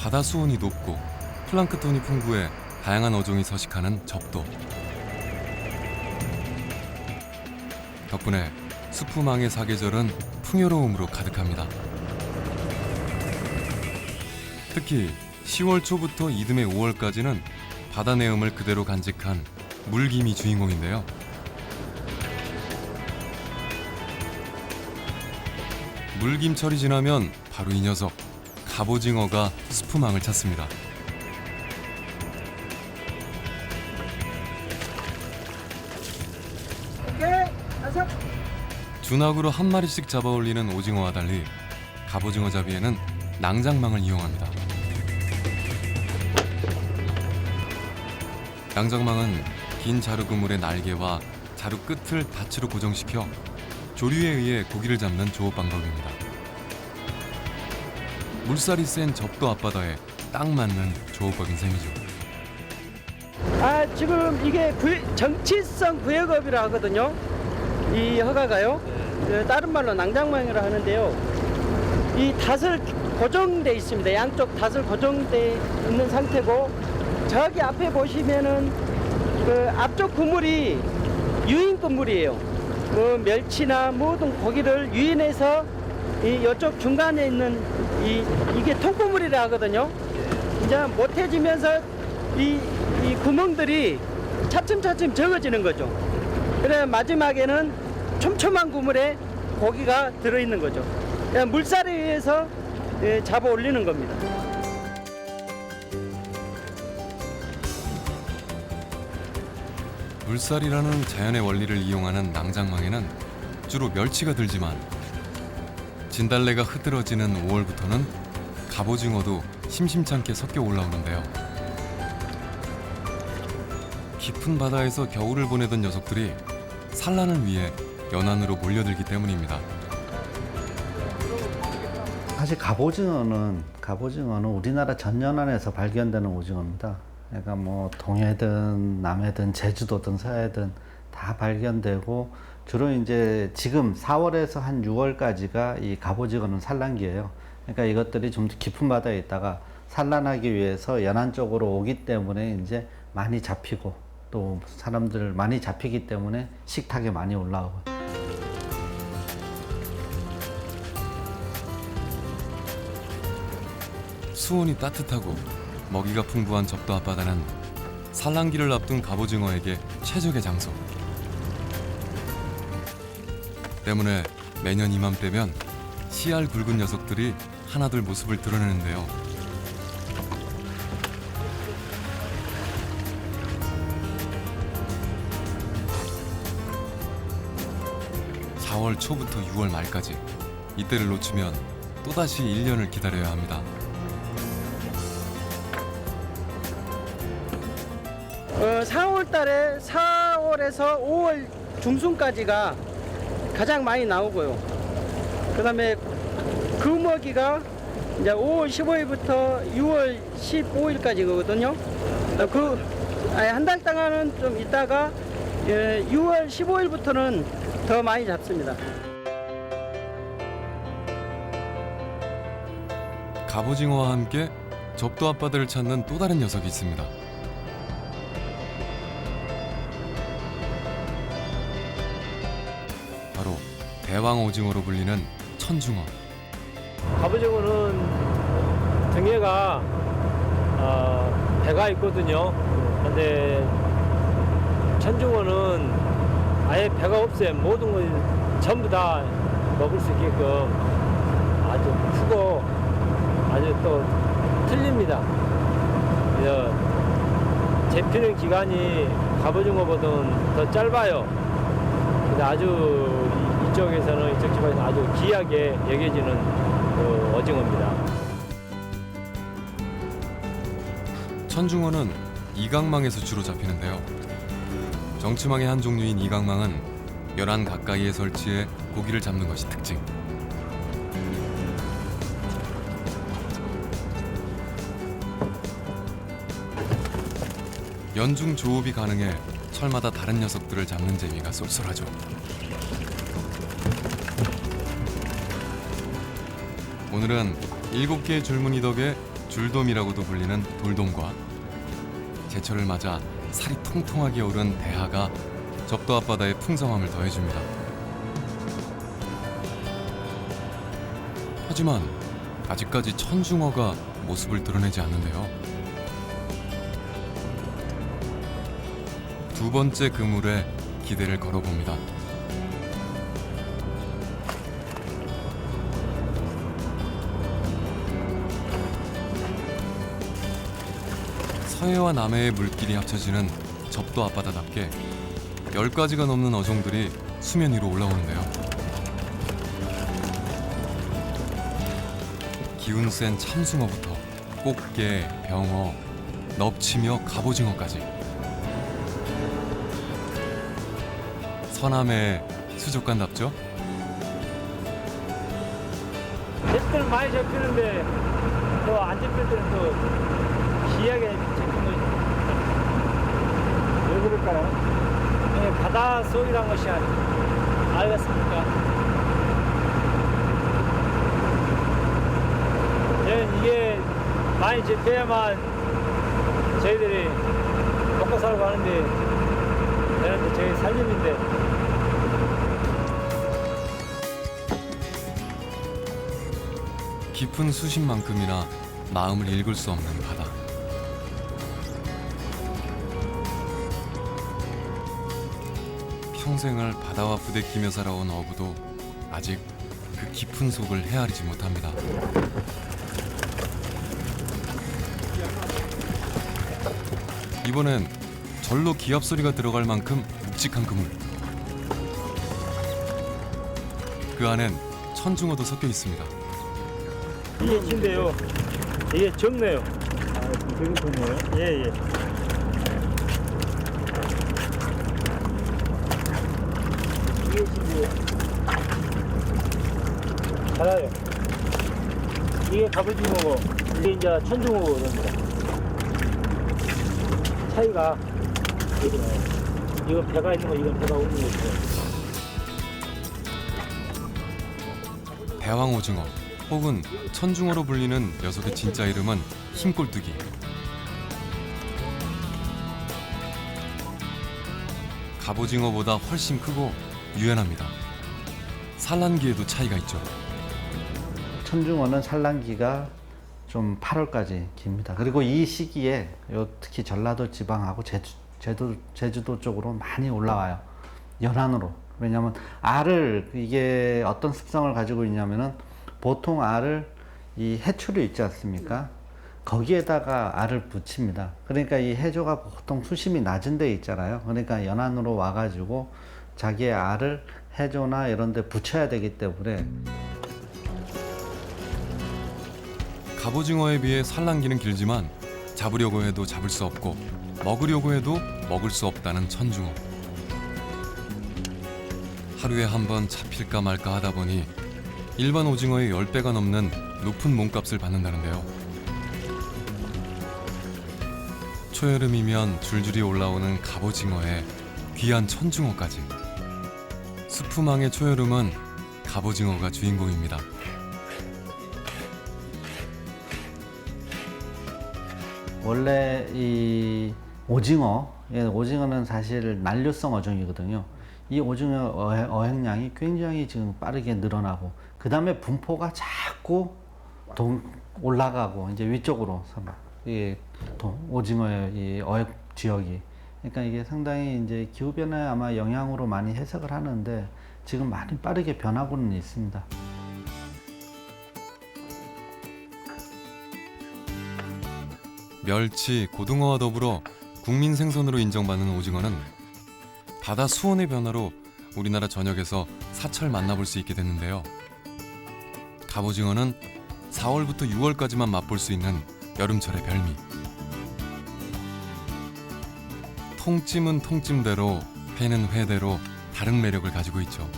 바다 수온이 높고 플랑크톤이 풍부해 다양한 어종이 서식하는 접도. 덕분에 수프망의 사계절은 풍요로움으로 가득합니다. 특히 10월 초부터 이듬해 5월까지는 바다 내음을 그대로 간직한 물김이 주인공인데요. 물김철이 지나면 바로 이 녀석 갑오징어가 수프망을 찾습니다. 준학으로 한 마리씩 잡아 올리는 오징어와 달리 갑오징어 잡이에는 낭장망을 이용합니다. 낭장망은 긴 자루 그물의 날개와 자루 끝을 닫치로 고정시켜 조류에 의해 고기를 잡는 조업 방법입니다. 물살이 센 접도 앞바다에 딱 맞는 조업법인 셈이죠. 아 지금 이게 구- 정치성 구역업이라 하거든요. 이 허가가요. 그 다른 말로 낭장망이라 하는데요. 이 닷을 고정돼 있습니다. 양쪽 닷을 고정돼 있는 상태고 저기 앞에 보시면은 그 앞쪽 그물이 유인 그물이에요. 그 멸치나 모든 고기를 유인해서 이 이쪽 중간에 있는 이 이게 통그물이라 하거든요 이제 못해지면서 이, 이 구멍들이 차츰차츰 적어지는 거죠. 그래 마지막에는 촘촘한 구물에 고기가 들어있는 거죠. 물살에 의해서 예, 잡아 올리는 겁니다. 물살이라는 자연의 원리를 이용하는 낭장망에는 주로 멸치가 들지만 진달래가 흐드러지는 5월부터는 갑오징어도 심심찮게 섞여 올라오는데요. 깊은 바다에서 겨울을 보내던 녀석들이 산란을 위해 연안으로 몰려들기 때문입니다. 사실 갑오징어는 갑오징어는 우리나라 전연안에서 발견되는 오징어입니다. 그러니까 뭐 동해든 남해든 제주도든 서해든 다 발견되고 주로 이제 지금 4월에서 한 6월까지가 이 갑오징어는 산란기예요. 그러니까 이것들이 좀 더 깊은 바다에 있다가 산란하기 위해서 연안 쪽으로 오기 때문에 이제 많이 잡히고 또 사람들 많이 잡히기 때문에 식탁에 많이 올라오고 수온이 따뜻하고 먹이가 풍부한 접도 앞바다는 산란기를 앞둔 갑오징어에게 최적의 장소. 때문에 매년 이맘때면 씨알 굵은 녀석들이 하나둘 모습을 드러내는데요. (4월) 초부터 (6월) 말까지 이때를 놓치면 또다시 (1년을) 기다려야 합니다. 어, 4월 달에 4월에서 5월 중순까지가 가장 많이 나오고요. 그 다음에 금어기가 이제 5월 15일부터 6월 15일까지거든요. 그 한 달 동안은 좀 있다가 예, 6월 15일부터는 더 많이 잡습니다. 갑오징어와 함께 접도 앞바다를 찾는 또 다른 녀석이 있습니다. 대왕 오징어로 불리는 천중어. 갑오징어는 등에가 어, 배가 있거든요. 근데 천중어는 아예 배가 없어요. 모든 걸 전부 다 먹을 수 있게끔 아주 크고 아주 또 틀립니다. 그래서 잡히는 기간이 갑오징어보다는 더 짧아요. 근데 아주 이- 이쪽에서는 이쪽 지방에서 아주 귀하게 여겨지는 그 오징어입니다. 천중어는 이강망에서 주로 잡히는데요. 정치망의 한 종류인 이강망은 열안 가까이에 설치해 고기를 잡는 것이 특징. 연중 조업이 가능해 철마다 다른 녀석들을 잡는 재미가 쏠쏠하죠. 오늘은 일곱 개의 줄무늬 덕에 줄돔이라고도 불리는 돌돔과 제철을 맞아 살이 통통하게 오른 대하가 접도 앞바다의 풍성함을 더해줍니다. 하지만 아직까지 천중어가 모습을 드러내지 않는데요. 두 번째 그물에 기대를 걸어봅니다. 서해와 남해의 물길이 합쳐지는 접도 앞바다답게 10가지가 넘는 어종들이 수면 위로 올라오는데요. 기운 센 참숭어부터 꽃게, 병어, 넙치며 갑오징어까지 서남의 수족관답죠? 뱃들 많이 잡히는데 또 안 잡힐 때는 또 거지. 왜 그럴까요? 네, 바다 속이란 것이 아니 알겠습니까? 저는 이게 많이 잡혀야만 저희들이 먹고 살고 하는데 저는 저희 살림인데 깊은 수심만큼이나 마음을 읽을 수 없는 바다. 평생을 바다와 부대끼며 살아온 어부도 아직 그 깊은 속을 헤아리지 못합니다. 이번엔 절로 기압 소리가 들어갈 만큼 묵직한 그물. 그 안엔 천중어도 섞여 있습니다. 이게 진데요. 이게 적네요. 아, 되게 좋네요. 예, 예. 이게. 잘아요. 이게 갑오징어고, 이게 이제 천중어입니다. 차이가 여기 나요. 이건 배가 있는 거, 이건 배가 없는 거 있어요. 대왕 오징어 혹은 천중어로 불리는 녀석의 진짜 이름은 흰꼴뚜기. 갑오징어보다 훨씬 크고 유연합니다. 산란기에도 차이가 있죠. 천중어는 산란기가 좀 8월까지 깁니다. 그리고 이 시기에 요 특히 전라도 지방하고 제주, 제도, 제주도 쪽으로 많이 올라와요. 연안으로. 왜냐하면 알을 이게 어떤 습성을 가지고 있냐면은 보통 알을 이 해초류 있지 않습니까? 거기에다가 알을 붙입니다. 그러니까 이 해조가 보통 수심이 낮은 데 있잖아요. 그러니까 연안으로 와가지고 자기의 알을 해조나 이런 데 붙여야 되기 때문에 갑오징어에 비해 산란기는 길지만 잡으려고 해도 잡을 수 없고 먹으려고 해도 먹을 수 없다는 천중어. 하루에 한 번 잡힐까 말까 하다 보니 일반 오징어의 10배가 넘는 높은 몸값을 받는다는데요. 초여름이면 줄줄이 올라오는 갑오징어에 귀한 천중어까지. 수푸망의 초여름은 갑오징어가 주인공입니다. 원래 이 오징어, 예, 오징어는 사실 난류성 어종이거든요. 이 오징어 어획, 어획량이 굉장히 지금 빠르게 늘어나고, 그 다음에 분포가 자꾸 동, 올라가고, 이제 위쪽으로, 동- 오징어의 이 어획 지역이. 그러니까 이게 상당히 이제 기후변화에 아마 영향으로 많이 해석을 하는데, 지금 많이 빠르게 변하고는 있습니다. 멸치, 고등어와 더불어 국민 생선으로 인정받는 오징어는 바다 수온의 변화로 우리나라 전역에서 사철 만나볼 수 있게 됐는데요. 갑오징어는 4월부터 6월까지만 맛볼 수 있는 여름철의 별미. 통찜은 통찜대로, 회는 회대로 다른 매력을 가지고 있죠.